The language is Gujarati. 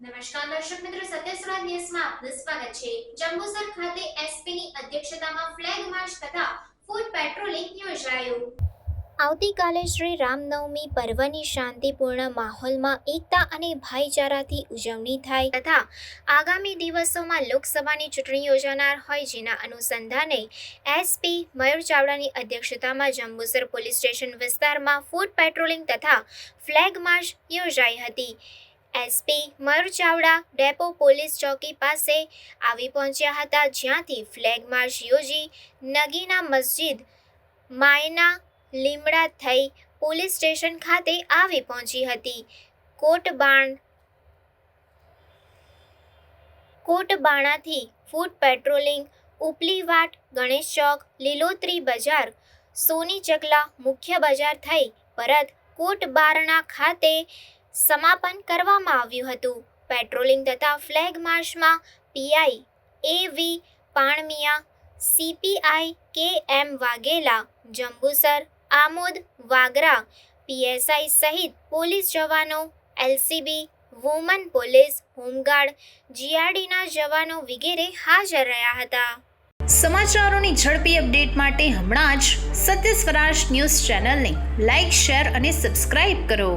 દર્શક મિત્રો સત્યસ્વરા ન્યૂઝમાં આપનું સ્વાગત છે. જંબુસર ખાતે એસપીની અધ્યક્ષતામાં ફ્લેગ માર્ચ તથા ફૂડ પેટ્રોલિંગ યોજાયું. આવતીકાલે શ્રી રામનવમી પર્વની શાંતિપૂર્ણ માહોલમાં એકતા અને ભાઈચારાથી ઉજવણી થાય તથા આગામી દિવસોમાં લોકસભાની ચૂંટણી યોજાનાર હોય જેના અનુસંધાને એસપી મયુર ચાવડાની અધ્યક્ષતામાં જંબુસર પોલીસ સ્ટેશન વિસ્તારમાં ફૂડ પેટ્રોલિંગ તથા ફ્લેગ માર્ચ યોજાઈ હતી. SP Mayur Chavda depot police ચોકી પાસે આવી પહોંચ્યા હતા, જ્યાંથી ફ્લેગ માર્ચ યોજી નગીના મસ્જિદ માયના લીમડા થઈ પોલીસ સ્ટેશન ખાતે આવી પહોંચી હતી. કોટબાણ કોટબાણાથી ફૂટ પેટ્રોલિંગ, ઉપલીવાટ, ગણેશ ચોક, લીલોતરી બજાર, સોની ચકલા મુખ્ય બજાર થઈ પરત કોટબારણા ખાતે સમાપન કરવામાં આવ્યું હતું. પેટ્રોલિંગ તથા ફ્લેગ માર્ચમાં પીઆઈ એ વી Panmiya CPI K M Vaghela, Jambusar, Amod, Vagra PSI સહિત પોલીસ જવાનો LCB woman police, home guard, જીઆરડીના જવાનો વગેરે હાજર રહ્યા હતા. સમાચારોની ઝડપી અપડેટ માટે હમણાં જ સત્ય સ્વરાજ ન્યૂઝ ચેનલને લાઇક શેર અને સબસ્ક્રાઇબ કરો.